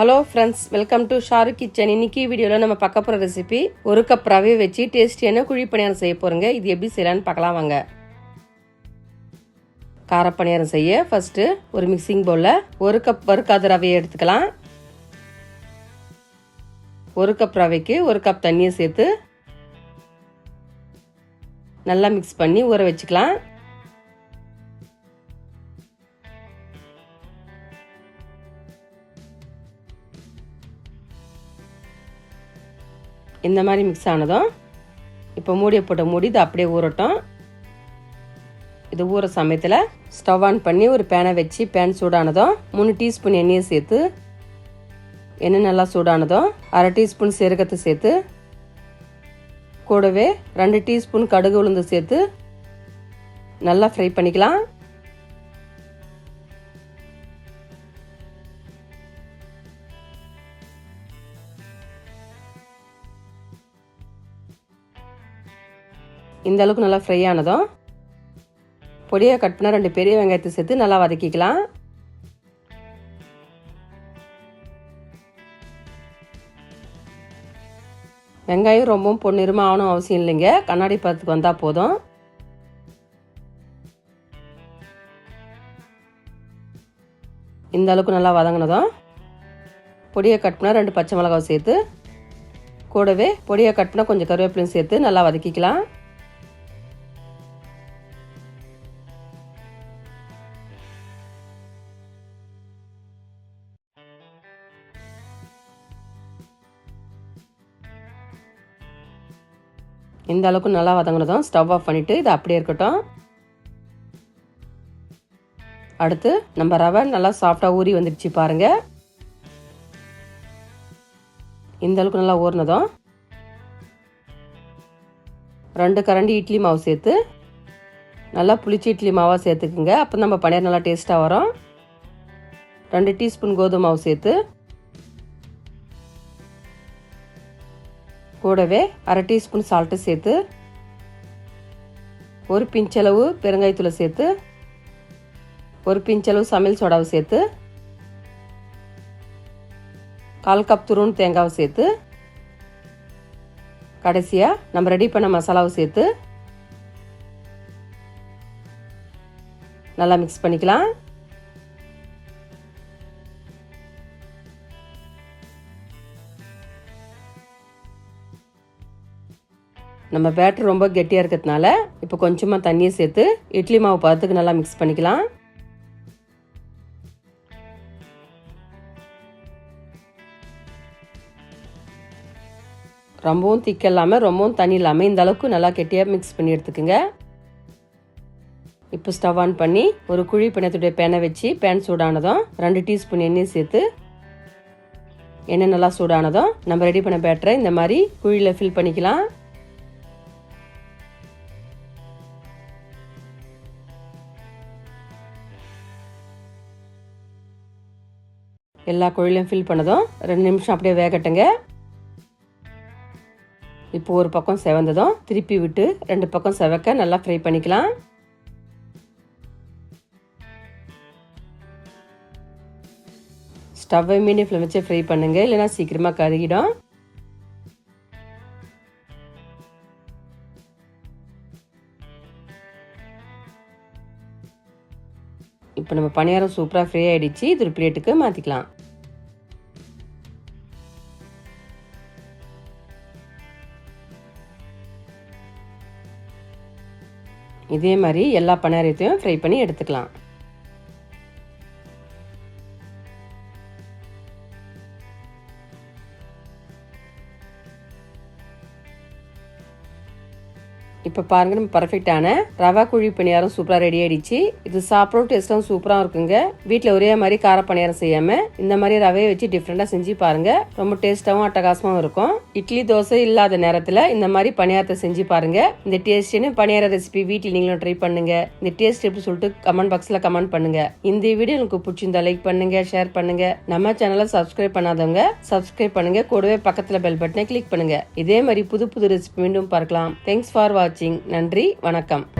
Hello friends welcome to Sharu kitchen இன்னைக்கு வீடியோவில் நம்ம பார்க்க போகிற ரெசிபி ஒரு கப் ரவை வச்சு டேஸ்டியான குழி பணியாரம் செய்ய போகிறோங்க இது எப்படி செய்யலான்னு பார்க்கலாம் வாங்க. கார பணியாரம் செய்ய ஃபஸ்ட்டு ஒரு மிக்சிங் பவுலில் ஒரு கப் வறுக்காத ரவையை எடுத்துக்கலாம். ஒரு கப் ரவைக்கு ஒரு கப் தண்ணியை சேர்த்து நல்லா மிக்ஸ் பண்ணி ஊற வச்சுக்கலாம். இந்த மாதிரி மிக்ஸ் ஆனதும் இப்போ மூடியை போட்ட மூடி இது அப்படியே ஊறட்டும். இது ஊற சமயத்தில் ஸ்டவ் ஆன் பண்ணி ஒரு பேனை வச்சு பேன் சூடானதும் மூணு டீஸ்பூன் எண்ணெயை சேர்த்து எண்ணெய் நல்லா சூடானதும் அரை டீஸ்பூன் சீரகத்தை சேர்த்து கூடவே ரெண்டு டீஸ்பூன் கடுகு உளுந்து சேர்த்து நல்லா ஃப்ரை பண்ணிக்கலாம். இந்த அளவுக்கு நல்லா ஃப்ரை ஆனதும் பொடியை கட் பண்ண ரெண்டு பெரிய வெங்காயத்தை சேர்த்து நல்லா வதக்கிக்கலாம். வெங்காயம் ரொம்பவும் பொன்னிறமாக ஆகணும் அவசியம் இல்லைங்க. கண்ணாடி பதத்துக்கு வந்தால் போதும். இந்த அளவுக்கு நல்லா வதங்கினதும் பொடியை கட் பண்ணால் ரெண்டு பச்சை மிளகாவை சேர்த்து கூடவே பொடியை கட் பண்ணால் கொஞ்சம் கருவேப்பிலையும் சேர்த்து நல்லா வதக்கிக்கலாம். இந்த அளவுக்கு நல்லா வதங்கினதும் ஸ்டவ் ஆஃப் பண்ணிவிட்டு இது அப்படியே இருக்கட்டும். அடுத்து நம்ம ரவை நல்லா சாஃப்டாக ஊறி வந்துடுச்சு பாருங்கள் இந்த அளவுக்கு நல்லா ஊறினதும் ரெண்டு கரண்டி இட்லி மாவு சேர்த்து நல்லா புளிச்சி இட்லி மாவாக சேர்த்துக்குங்க. அப்போ நம்ம பன்னீர் நல்லா டேஸ்ட்டாக வரும். ரெண்டு டீஸ்பூன் கோதுமை மாவு சேர்த்து கூடவே அரை டீஸ்பூன் சால்ட்டு சேர்த்து ஒரு பிஞ்சளவு பெருங்காயத்தூளை சேர்த்து ஒரு பிஞ்சளவு சமையல் சோடாவை சேர்த்து கால் கப் துருண் தேங்காவை சேர்த்து கடைசியாக நம்ம ரெடி பண்ண மசாலாவை சேர்த்து நல்லா மிக்ஸ் பண்ணிக்கலாம். நம்ம பேட்டர் ரொம்ப கெட்டியாக இருக்கிறதுனால இப்போ கொஞ்சமாக தண்ணியை சேர்த்து இட்லி மாவு பதத்துக்கு நல்லா மிக்ஸ் பண்ணிக்கலாம். ரொம்பவும் திக்க இல்லாமல் ரொம்பவும் தண்ணி இல்லாமல் இந்த அளவுக்கு நல்லா கெட்டியாக மிக்ஸ் பண்ணி எடுத்துக்கோங்க. இப்போ ஸ்டவ் ஆன் பண்ணி ஒரு குழி பிணத்துடைய பேனை வச்சு பேன் சூடானதும் ரெண்டு டீஸ்பூன் எண்ணெய் சேர்த்து எண்ணெய் நல்லா சூடானதும் நம்ம ரெடி பண்ண பேட்டரை இந்த மாதிரி குழியில் ஃபில் பண்ணிக்கலாம். எல்லா குழிலையும் ஃபில் பண்ணதும் ரெண்டு நிமிஷம் அப்படியே வேகட்டுங்க. இப்போ ஒரு பக்கம் செவந்ததும் திருப்பி விட்டு ரெண்டு பக்கம் செவக்க நல்லா ஃப்ரை பண்ணிக்கலாம். ஸ்டவ்வை மீடியம் ஃப்ளேம் வச்சு ஃப்ரை பண்ணுங்க இல்லைன்னா சீக்கிரமாக கருகிடும். இப்போ நம்ம பணியாரம் சூப்பராக ஃப்ரீ ஆகிடுச்சு இது ஒரு பிளேட்டுக்கு மாற்றிக்கலாம் இதே மாதிரி எல்லா பணியாரத்தையும் ஃப்ரை பண்ணி எடுத்துக்கலாம். இப்போ பாருங்க நம்ம பர்ஃபெக்டான ரவா குழி பணியாரம் சூப்பராக ரெடி ஆயிடுச்சு. இது சாப்பிடும் டேஸ்ட்டும் சூப்பராக இருக்குங்க. வீட்டில் ஒரே மாதிரி கார பணியாரம் செய்யாமல் இந்த மாதிரி ரவையை வச்சு டிஃப்ரெண்ட்டாக செஞ்சு பாருங்க. ரொம்ப டேஸ்ட்டாகவும் அட்டகாசமாகவும் இருக்கும். இட்லி தோசை இல்லாத நேரத்தில் இந்த மாதிரி பணியாரத்தை செஞ்சு பாருங்க. இந்த டேஸ்டின்னு பணியார ரெசிபி வீட்டில் நீங்களும் ட்ரை பண்ணுங்க. இந்த டேஸ்ட் எப்படி சொல்லிட்டு கமெண்ட் பாக்ஸில் கமெண்ட் பண்ணுங்க. இந்த வீடியோ எனக்கு பிடிச்சிருந்தா லைக் பண்ணுங்க ஷேர் பண்ணுங்க. நம்ம சேனலை சப்ஸ்கிரைப் பண்ணாதவங்க சப்ஸ்கிரைப் பண்ணுங்க. கூடவே பக்கத்தில் பெல் பட்டனை கிளிக் பண்ணுங்க. இதே மாதிரி புது புது ரெசிபி மீண்டும் பார்க்கலாம். தேங்க்ஸ் ஃபார் வாட்சிங் நன்றி வணக்கம்.